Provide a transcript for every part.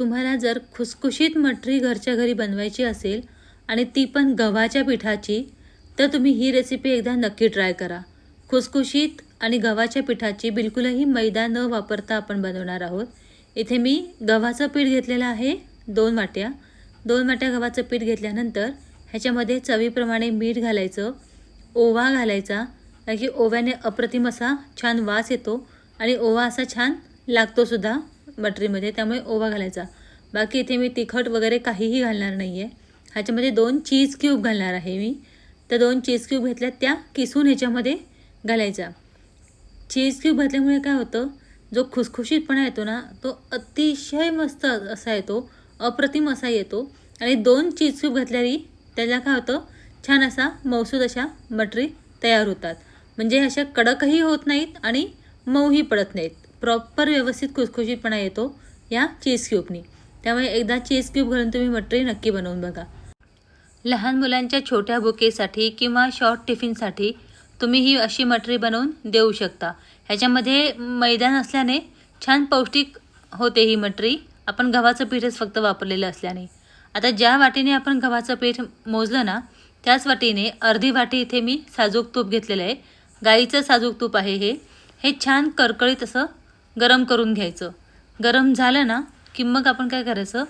तुम्हाला जर खुसखुशीत मठरी घरच्या घरी बनवायची असेल आणि ती पण गव्हाच्या पिठाची तर तुम्ही ही रेसिपी एकदा नक्की ट्राय करा. खुसखुशीत आणि गव्हाच्या पिठाची बिलकुलही मैदा न वापरता आपण बनवणार आहोत. इथे मी गव्हाचं पीठ घेतलेलं आहे दोन वाट्या. दोन वाट्या गव्हाचं पीठ घेतल्यानंतर ह्याच्यामध्ये चवीप्रमाणे मीठ घालायचं ओवा घालायचा कारण की ओव्याने अप्रतिम असा छान वास येतो आणि ओवा असा छान लागतो बटरीमध्ये मटरीमध्ये त्यामुळे ओवा घालायचा. बाकी इथे मी तिखट वगैरे काहीही घालणार नाही आहे ह्याच्यामध्ये दोन चीज क्यूब घालणार आहे मी. तर दोन चीज क्यूब घेतल्या त्या किसून ह्याच्यामध्ये घालायच्या चीज क्यूब घातल्यामुळे काय होतं जो खुसखुशीतपणा येतो ना तो अतिशय मस्त असा येतो अप्रतिम असा येतो. आणि दोन चीज क्यूब घातल्याने त्याला काय होतं छान असा मौसूद अशा मटरी तयार होतात. म्हणजे अशा कडकही होत नाहीत आणि मऊही पडत नाहीत. प्रॉपर व्यवस्थित खुसखुशीतपणा येतो या चेस क्यूबनी त्यामुळे एकदा चेस क्यूब घालून तुम्ही मटरी नक्की बनवून बघा. लहान मुलांच्या छोट्या बुकेसाठी किंवा शॉर्ट टिफिनसाठी तुम्ही ही अशी मटरी बनवून देऊ शकता. ह्याच्यामध्ये मैदा नसल्याने छान पौष्टिक होते ही मटरी. आपण गव्हाचं पीठच फक्त वापरलेलं असल्याने. आता ज्या वाटीने आपण गव्हाचं पीठ मोजलं ना त्याच वाटीने अर्धी वाटी इथे मी साजूक तूप घेतलेलं आहे. गाईचं साजूक तूप आहे हे. हे छान करकळीत असं गरम करून घ्यायचं. गरम झालं ना की मग आपण काय करायचं?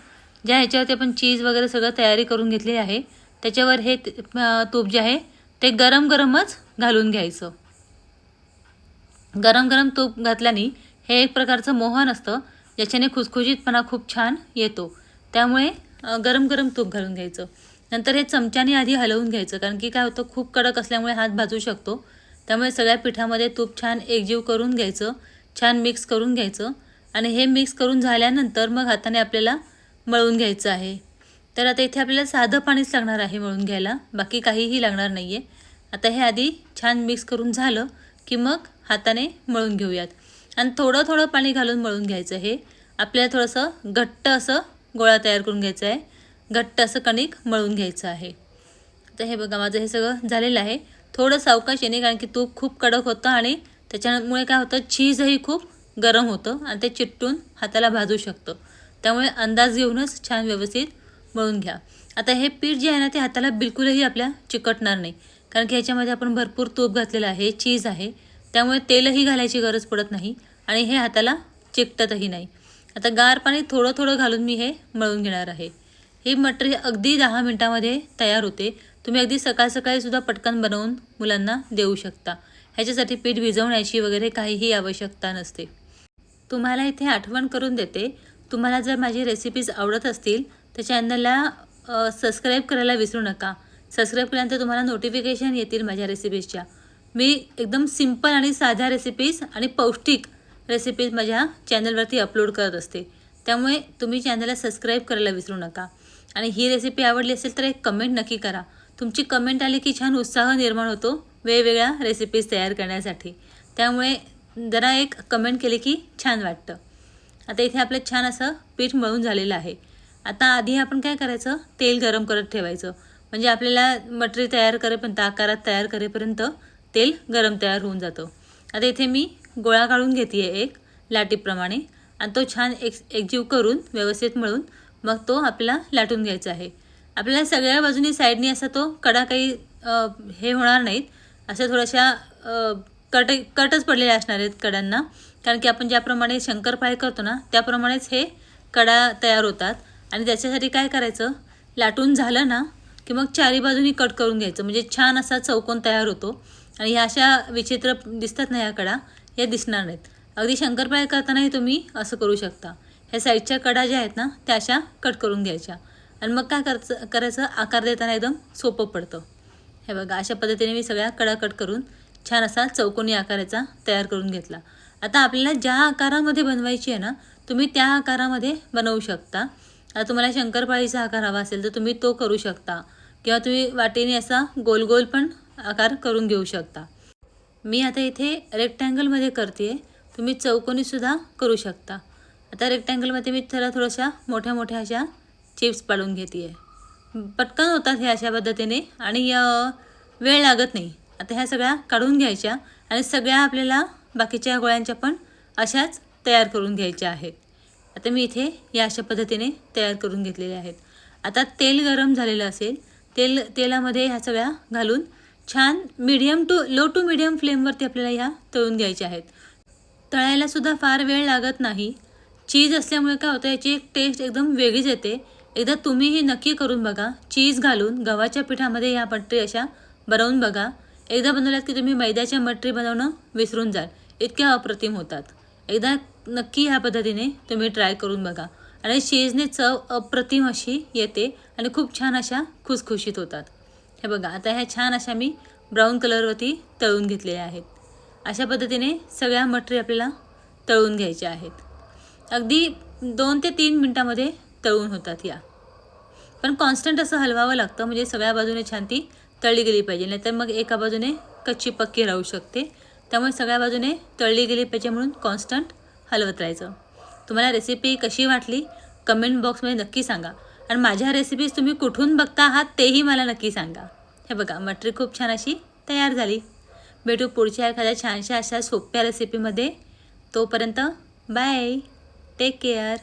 ज्या ह्याच्यावरती आपण चीज वगैरे सगळं तयारी करून घेतली आहे त्याच्यावर हे तूप जे आहे ते गरम गरमच घालून घ्यायचं. गरम गरम तूप घातल्याने हे एक प्रकारचं मोहन असतं ज्याच्याने खुसखुशीतपणा खूप छान येतो. त्यामुळे गरम गरम तूप घालून घ्यायचं. नंतर हे चमच्याने आधी हलवून घ्यायचं कारण की काय होतं खूप कडक असल्यामुळे हात भाजू शकतो. त्यामुळे सगळ्या पिठामध्ये तूप छान एकजीव करून घ्यायचं. छान मिक्स करून घ्यायचं. आणि हे मिक्स करून झाल्यानंतर मग हाताने आपल्याला मळून घ्यायचं आहे. तर आता इथे आपल्याला साधं पाणीच लागणार आहे मळून घ्यायला. बाकी काहीही लागणार नाही आहे आता हे आधी छान मिक्स करून झालं की मग हाताने मळून घेऊयात. आणि थोडं थोडं पाणी घालून मळून घ्यायचं हे आपल्याला थोडंसं घट्ट असं गोळा तयार करून घ्यायचं आहे. घट्ट असं कणिक मळून घ्यायचं आहे. तर हे बघा माझं हे सगळं झालेलं आहे. थोडं सावकाश येणे कारण की तूप खूप कडक होतं आणि त्याच्यामुळे काय होतं चीजही खूप गरम होतं आणि ते चिटटून हाताला भाजू शकतं. त्यामुळे अंदाज घेऊनच छान व्यवस्थित मळून घ्या. आता हे पीठ जे आहे ना ते हाताला बिलकुलही आपल्या चिकटणार नाही. कारण की ह्याच्यामध्ये आपण भरपूर तूप घातलेलं आहे चीज आहे. त्यामुळे तेलही घालायची गरज पडत नाही आणि हे हाताला चिकटतही नाही. आता गार पाणी थोडं थोडं घालून मी हे मळून घेणार आहे. ही हे अगदी दहा मिनटामध्ये तयार होते. तुम्ही अगदी सकाळ सकाळीसुद्धा पटकन बनवून मुलांना देऊ शकता. ह्याच्यासाठी पीठ भिजवण्याची वगैरे काहीही आवश्यकता नसते. तुम्हाला इथे आठवण करून देते तुम्हाला जर माझी रेसिपीज आवडत असतील तर चॅनलला सबस्क्राईब करायला विसरू नका. सबस्क्राईब केल्यानंतर तुम्हाला नोटिफिकेशन येतील माझ्या रेसिपीजच्या मी एकदम सिंपल आणि साध्या रेसिपीज आणि पौष्टिक रेसिपीज माझ्या चॅनलवरती अपलोड करत असते. त्यामुळे तुम्ही चॅनलला सबस्क्राईब करायला विसरू नका. आणि ही रेसिपी आवडली असेल तर एक कमेंट नक्की करा. तुमची कमेंट आली की छान उत्साह निर्माण होतो. वेगवेगळ्या रेसिपीज तयार करण्यासाठी. त्यामुळे जरा एक कमेंट केली की छान वाटतं. आता इथे आपलं छान असं पीठ मळून झालेलं आहे. आता आधी आपण काय करायचं? तेल गरम करत ठेवायचं. म्हणजे आपल्याला मटरी तयार करेपर्यंत आकारात तयार करेपर्यंत तेल गरम तयार होऊन जातं. आता इथे मी गोळा काढून घेते आहे एक लाटीप्रमाणे. आणि तो छान एक एकजीव करून व्यवस्थित मळून मग तो आपल्याला लाटून घ्यायचा आहे. आपल्याला सगळ्या बाजूनी साईडनी असा तो कडा काही हे होणार नाहीत. अशा थोड्याशा कट कटच पडलेल्या असणार आहेत कड्यांना. कारण की आपण ज्याप्रमाणे शंकरपाळे करतो ना त्याप्रमाणेच हे कडा तयार होतात. आणि त्याच्यासाठी काय करायचं? लाटून झालं ना की मग चारी बाजूनी कट करून घ्यायचं. म्हणजे छान असा चौकोन तयार होतो. आणि ह्या अशा विचित्र दिसतात ना ह्या कडा या दिसणार नाहीत. अगदी शंकरपाळे करतानाही तुम्ही असं करू शकता. ह्या साईडच्या कडा ज्या आहेत ना त्या अशा कट करून घ्यायच्या. आणि मग काय करायचं करायचं? आकार देताना एकदम सोपं पडतं. हे बघा अशा पद्धतीने मी सगळ्या कडाकट करून छान असा चौकोनी आकाराचा तयार करून घेतला. आता आपल्याला ज्या आकारामध्ये बनवायची आहे ना तुम्ही त्या आकारामध्ये बनवू शकता. आता तुम्हाला शंकरपाळीचा आकार हवा असेल तर तुम्ही तो करू शकता. किंवा तुम्ही वाटेने असा गोल गोल पण आकार करून घेऊ शकता. मी आता इथे रेक्टँगलमध्ये करते आहे तुम्ही चौकोनीसुद्धा करू शकता. आता रेक्टँगलमध्ये मी थोड्या थोड्याशा मोठ्या मोठ्या अशा चिप्स पाडून घेते आहे पटकन होतात हे अशा पद्धतीने आणि वेळ लागत नाही. आता ह्या सगळ्या काढून घ्यायच्या आणि सगळ्या आपल्याला बाकीच्या गोळ्यांच्या पण अशाच तयार करून घ्यायच्या आहेत. आता मी इथे या अशा पद्धतीने तयार करून घेतलेले आहेत. आता तेल गरम झालेलं असेल तेल तेलामध्ये ह्या सगळ्या घालून छान medium to low to medium फ्लेमवरती आपल्याला ह्या तळून घ्यायच्या आहेत. तळायलासुद्धा फार वेळ लागत नाही. चीज असल्यामुळे काय होतं याची एक टेस्ट एकदम वेगळीच येते. एकदा तुम्हीही नक्की करून बघा. चीज घालून गव्हाच्या पिठामध्ये ह्या मटरी अशा बनवून बघा. एकदा बनवल्यात की तुम्ही मैद्याच्या मटरी बनवणं विसरून जाल. इतक्या अप्रतिम होतात. एकदा नक्की ह्या पद्धतीने तुम्ही ट्राय करून बघा. आणि चीजने चव अप्रतिम अशी येते आणि खूप छान अशा खुसखुशीत होतात. हे बघा आता ह्या छान अशा मी ब्राऊन कलरवरती तळून घेतलेल्या आहेत. अशा पद्धतीने सगळ्या मटरी आपल्याला तळून घ्यायच्या आहेत. अगदी दोन ते तीन मिनटामध्ये तळून होतात या. पण कॉन्स्टंट असं हलवावं लागतं म्हणजे सगळ्या बाजूने छान ती तळली गेली पाहिजे नाहीतर मग एका बाजूने कच्ची पक्की राहू शकते. त्यामुळे सगळ्या बाजूने तळली गेली पाहिजे म्हणून कॉन्स्टंट हलवत राहायचं. तुम्हाला रेसिपी कशी वाटली? कमेंट बॉक्समध्ये नक्की सांगा. आणि माझ्या रेसिपीज तुम्ही कुठून बघता आहात तेही मला नक्की सांगा. हे बघा मटरी खूप छान अशी तयार झाली. भेटू पुढच्या एखाद्या छानशा अशा सोप्या रेसिपीमध्ये तोपर्यंत बाय टेक केअर